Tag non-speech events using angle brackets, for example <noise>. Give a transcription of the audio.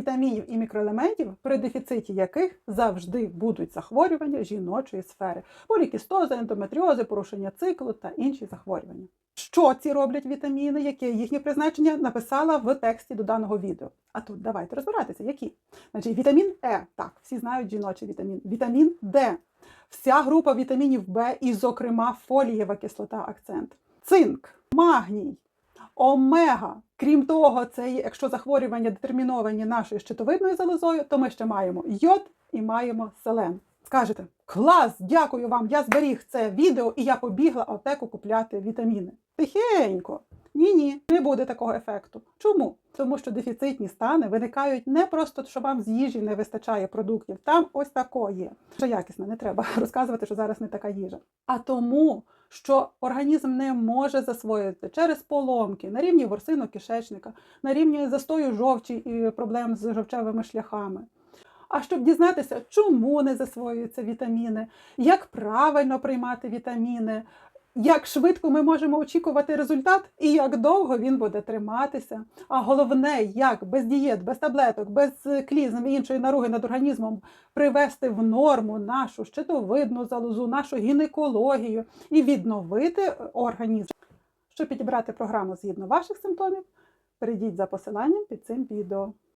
вітамінів і мікроелементів, при дефіциті яких завжди будуть захворювання жіночої сфери, полікістози, ендометріози, порушення циклу та інші захворювання. Що ці роблять вітаміни, яке їхнє призначення, написала в тексті до даного відео. А тут давайте розбиратися, які. Значить, вітамін Е, так, всі знають жіночий вітамін. Вітамін Д, вся група вітамінів Б і, зокрема, фолієва кислота акцент, цинк, магній, омега. Крім того, це якщо захворювання детерміновані нашою щитовидною залозою, то ми ще маємо йод і маємо селен. Скажете, клас, дякую вам, я зберіг це відео і я побігла аптеку купляти вітаміни. Тихенько. Ні, ні, не буде такого ефекту. Чому? Тому що дефіцитні стани виникають не просто, що вам з їжі не вистачає продуктів. Там ось тако є. Що якісно, не треба <laughs> розказувати, що зараз не така їжа. А тому, що організм не може засвоїти через поломки на рівні ворсино-кишечника, на рівні застою жовчі і проблем з жовчевими шляхами. А щоб дізнатися, чому не засвоюються вітаміни, як правильно приймати вітаміни, як швидко ми можемо очікувати результат і як довго він буде триматися. А головне, як без дієт, без таблеток, без клізм і іншої наруги над організмом привести в норму нашу щитовидну залозу, нашу гінекологію і відновити організм. Щоб підібрати програму згідно ваших симптомів, перейдіть за посиланням під цим відео.